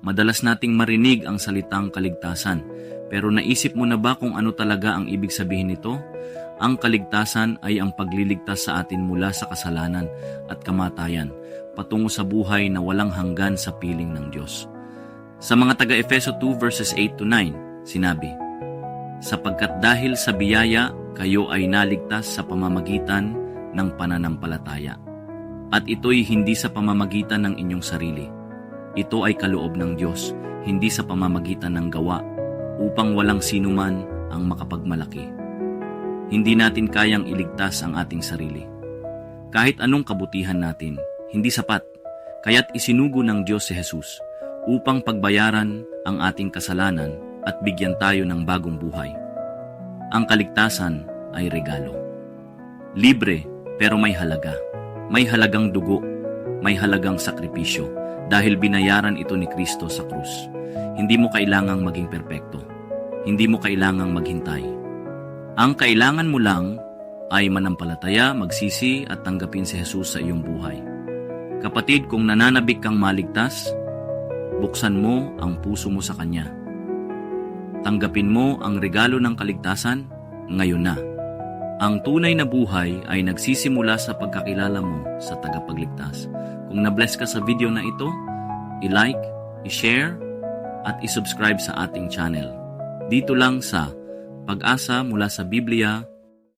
Madalas nating marinig ang salitang kaligtasan, pero naisip mo na ba kung ano talaga ang ibig sabihin nito? Ang kaligtasan ay ang pagliligtas sa atin mula sa kasalanan at kamatayan, patungo sa buhay na walang hanggan sa piling ng Diyos. Sa mga taga-Efeso 2 verses 8 to 9, sinabi, Sapagkat dahil sa biyaya, kayo ay naligtas sa pamamagitan ng pananampalataya. At ito'y hindi sa pamamagitan ng inyong sarili. Ito ay kaloob ng Diyos, hindi sa pamamagitan ng gawa, upang walang sinuman ang makapagmalaki. Hindi natin kayang iligtas ang ating sarili. Kahit anong kabutihan natin, hindi sapat, kaya't isinugo ng Diyos si Jesus upang pagbayaran ang ating kasalanan at bigyan tayo ng bagong buhay. Ang kaligtasan ay regalo. Libre pero may halaga. May halagang dugo, may halagang sakripisyo dahil binayaran ito ni Kristo sa krus. Hindi mo kailangang maging perpekto. Hindi mo kailangang maghintay. Ang kailangan mo lang ay manampalataya, magsisi at tanggapin si Jesus sa iyong buhay. Kapatid, kung nananabik kang maligtas, buksan mo ang puso mo sa Kanya. Tanggapin mo ang regalo ng kaligtasan ngayon na. Ang tunay na buhay ay nagsisimula sa pagkakilala mo sa tagapagligtas. Kung na-bless ka sa video na ito, i-like, i-share, at i-subscribe sa ating channel. Dito lang sa Pag-asa mula sa Biblia